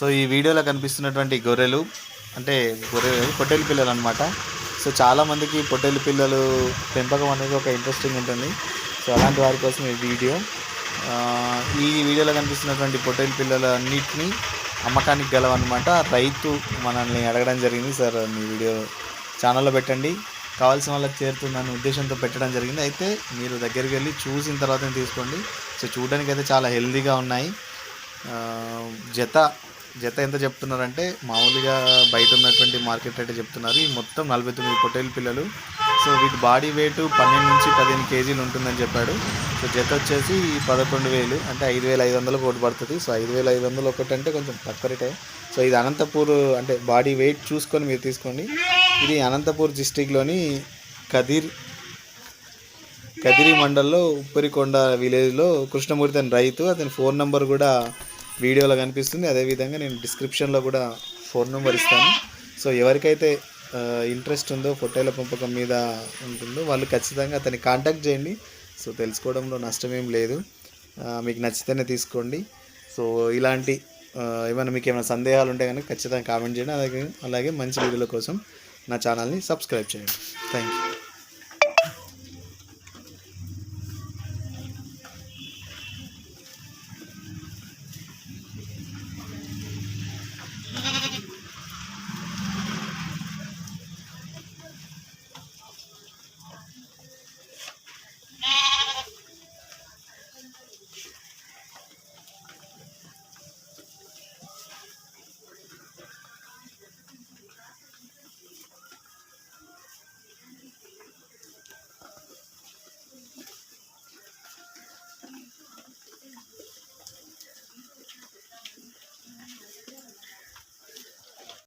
So ఈ వీడియోలో కనిపిస్తున్నటువంటి గొర్రెలు అంటే గొర్రెలు పొట్టేలు పిల్లలు అనమాట సో చాలామందికి పొట్టేలు పిల్లలు పెంపకం అనేది ఒక ఇంట్రెస్టింగ్ ఉంటుంది. సో అలాంటి వారి కోసం ఈ వీడియో. ఈ వీడియోలో కనిపిస్తున్నటువంటి పొట్టేలు పిల్లలు అన్నిటినీ అమ్మకానికి గలవన్నమాట రైతు మనల్ని అడగడం జరిగింది. సార్ మీ వీడియో ఛానల్లో పెట్టండి. కావాల్సిన వాళ్ళకి చేరుతుందనే ఉద్దేశంతో పెట్టడం జరిగింది. అయితే మీరు దగ్గరికి వెళ్ళి చూసిన తర్వాతనే తీసుకోండి. సో చూడడానికి అయితే చాలా హెల్దీగా ఉన్నాయి. జత జత ఎంత చెప్తున్నారంటే మామూలుగా బయట ఉన్నటువంటి మార్కెట్ రేట్ చెప్తున్నారు. ఈ మొత్తం నలభై తొమ్మిది పొట్టేలు పిల్లలు. సో వీటి బాడీ వెయిట్ పన్నెండు నుంచి పదిహేను కేజీలు ఉంటుందని చెప్పాడు. సో జత వచ్చేసి పదకొండు వేలు. అంటే ఐదు వేల ఐదు వందలు కోటి పడుతుంది. సో ఐదు వేల ఐదు వందలు ఒకటి అంటే కొంచెం తక్కువ రేటే. సో ఇది అనంతపూర్ అంటే బాడీ వెయిట్ చూసుకొని మీరు తీసుకోండి. ఇది అనంతపూర్ డిస్టిక్లోని కదిర్ కదిరి మండల్లో ఉప్పరికొండ విలేజ్లో కృష్ణమూర్తి అని రైతు అతని ఫోన్ నెంబర్ కూడా వీడియోలో కనిపిస్తుంది. అదేవిధంగా నేను డిస్క్రిప్షన్లో కూడా ఫోన్ నెంబర్ ఇస్తాను. సో ఎవరికైతే ఇంట్రెస్ట్ ఉందో పొట్టేల పెంపకం మీద ఉంటుందో వాళ్ళు ఖచ్చితంగా అతన్ని కాంటాక్ట్ చేయండి. సో తెలుసుకోవడంలో నష్టమేం లేదు. మీకు నచ్చితేనే తీసుకోండి. సో ఇలాంటి ఏమైనా మీకు ఏమైనా సందేహాలు ఉంటే కనుక ఖచ్చితంగా కామెంట్ చేయండి. అలాగే అలాగే మంచి వీడియోల కోసం నా ఛానల్ని సబ్స్క్రైబ్ చేయండి. Thank you